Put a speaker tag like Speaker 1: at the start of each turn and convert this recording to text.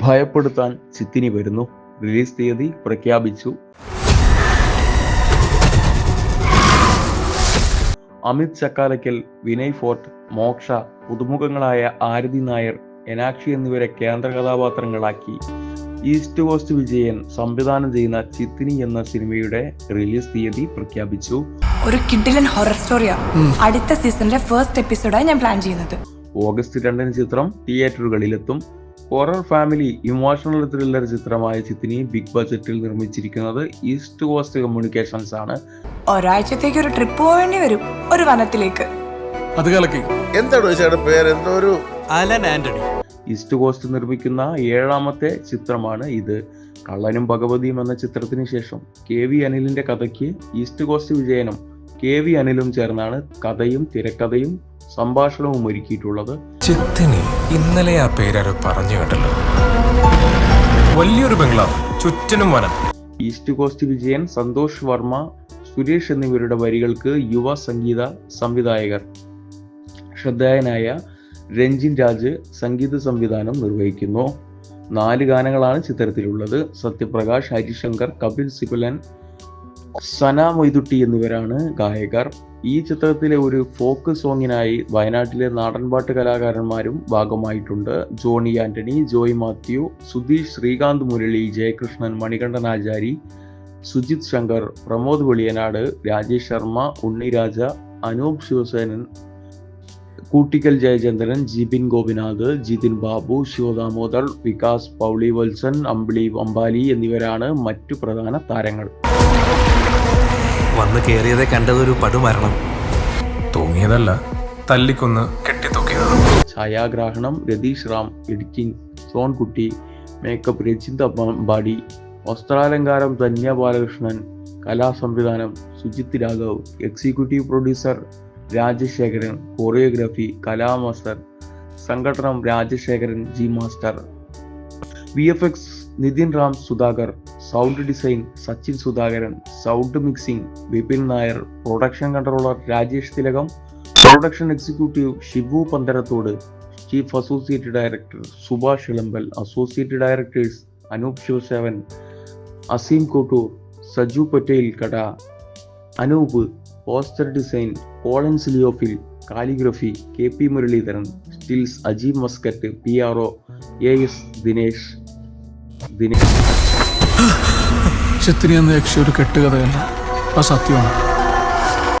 Speaker 1: ഭയപ്പെടുത്താൻ ചിത്തിനി വരുന്നു. റിലീസ് തീയതി പ്രഖ്യാപിച്ചു. അമിത് ചക്കാലക്കൽ വിനയ് ഫോർട്ട് മോക്ഷ പുതുമുഖങ്ങളായ ആരതി നായർ എനാക്ഷി എന്നിവരെ കേന്ദ്ര കഥാപാത്രങ്ങളാക്കി. ഈസ്റ്റ് കോസ്റ്റ് വിജയൻ സംവിധാനം ചെയ്യുന്ന ചിത്തിനി എന്ന സിനിമയുടെ റിലീസ് തീയതി പ്രഖ്യാപിച്ചു.
Speaker 2: ഒരു കിഡിലൻ ഹൊറർ സ്റ്റോറിയാണ് അടുത്ത സീസണിലെ ഫസ്റ്റ് എപ്പിസോഡായി ഞാൻ പ്ലാൻ ചെയ്യുന്നത്.
Speaker 1: ഓഗസ്റ്റ് രണ്ടിന് ചിത്രം തിയേറ്ററുകളിലെത്തും ഹൊറർ ഫാമിലി ഇമോഷണൽ ത്രില്ലർ ചിത്രമായ ചിത്തിനി ബിഗ് ബജറ്റിൽ നിർമ്മിച്ചിരിക്കുന്നത് ഈസ്റ്റ് കോസ്റ്റ് കമ്മ്യൂണിക്കേഷൻസ് ആണ്.
Speaker 2: ഒരാഴ്ചത്തേക്ക് ഒരു ട്രിപ്പ് പോകേണ്ടി വരും ഒരു വനത്തിലേക്ക്.
Speaker 3: അത് കലക്കി.
Speaker 4: എന്താണ് പേര്? എന്തോ ഒരു
Speaker 3: അലൻ ആന്റണി.
Speaker 1: ഈസ്റ്റ് കോസ്റ്റ് നിർമ്മിക്കുന്ന ഏഴാമത്തെ ചിത്രമാണ് ഇത്. കള്ളനും ഭഗവതിയും എന്ന ചിത്രത്തിന് ശേഷം കെ വി അനിലിന്റെ കഥയ്ക്ക് ഈസ്റ്റ് കോസ്റ്റ് വിജയനും കെ വി അനിലും ചേർന്നാണ് കഥയും തിരക്കഥയും സംഭാഷണവും ഒരുക്കിയിട്ടുള്ളത്.
Speaker 5: ചിത്തിനി ഇന്നലെ ആ പേരാരോ പറഞ്ഞു കേട്ടല്ലോ. വലിയൊരു ബംഗ്ലാവ് ചുറ്റിനും വനം.
Speaker 1: ഈസ്റ്റ് കോസ്റ്റ് വിജയൻ സന്തോഷ് വർമ്മ സുരേഷ് എന്നിവരുടെ വരികൾക്ക് യുവ സംഗീത സംവിധായകർ. ശ്രദ്ധേയനായ രഞ്ജിൻ രാജ് സംഗീത സംവിധാനം നിർവഹിക്കുന്നു. നാല് ഗാനങ്ങളാണ് ചിത്രത്തിലുള്ളത്. സത്യപ്രകാശ് ഹരിശങ്കർ കപിൽ സിബലൻ സന മൊയ്തുട്ടി എന്നിവരാണ് ഗായകർ. ഈ ചിത്രത്തിലെ ഒരു ഫോക്ക് സോങ്ങിനായി വയനാട്ടിലെ നാടൻപാട്ട് കലാകാരന്മാരും ഭാഗമായിട്ടുണ്ട്. ജോണി ആന്റണി ജോയ് മാത്യു സുധീഷ് ശ്രീകാന്ത് മുരളി ജയകൃഷ്ണൻ മണികണ്ഠൻ ആചാരി സുജിത് ശങ്കർ പ്രമോദ് വെളിയനാട് രാജേഷ് ശർമ്മ ഉണ്ണിരാജ അനൂപ് ശിവസേനൻ കൂട്ടിക്കൽ ജയചന്ദ്രൻ ജിബിൻ ഗോപിനാഥ് ജിതിൻ ബാബു ശിവദാമോദർ വികാസ് പൗളി വത്സൻ അമ്പിളി അമ്പാലി എന്നിവരാണ് മറ്റു പ്രധാന താരങ്ങൾ.
Speaker 6: വന്ന് കയറിയതെ കണ്ടതൊരു പടുമരണം.
Speaker 5: തൂങ്ങിയതല്ല തല്ലിക്കൊന്ന് കെട്ടിത്തൂക്കിയത്.
Speaker 1: ഛായാഗ്രാഹണം രതീഷ് റാം എഡിറ്റിംഗ് സോൺകുട്ടി മേക്കപ്പ് രചിന്ത അമ്പാടി വസ്ത്രാലങ്കാരം Dhanya Balakrishnan കലാസംവിധാനം Sujith Raghav executive producer Rajasekharan choreography Kala master സംഘടനം Rajasekharan ji master V F X Nithin Ram Sudhakar sound design Sachin Sudhakaran sound mixing Vipin Nair production controller Rajesh Thilakam production executive Shibu Pantharathode chief associate director Subhash Elambal associate directors Anoop Sivasevan Aseem Kottoor Saju Patel കട Anoop poster design Collins Leophil calligraphy K P Muraleedharan stills Ajeeb Muscat P R O A S Dinesh Dinesh
Speaker 3: Chithiri എന്ന യക്ഷി ഒരു കെട്ടുകഥയല്ല ആ സത്യമാണ്.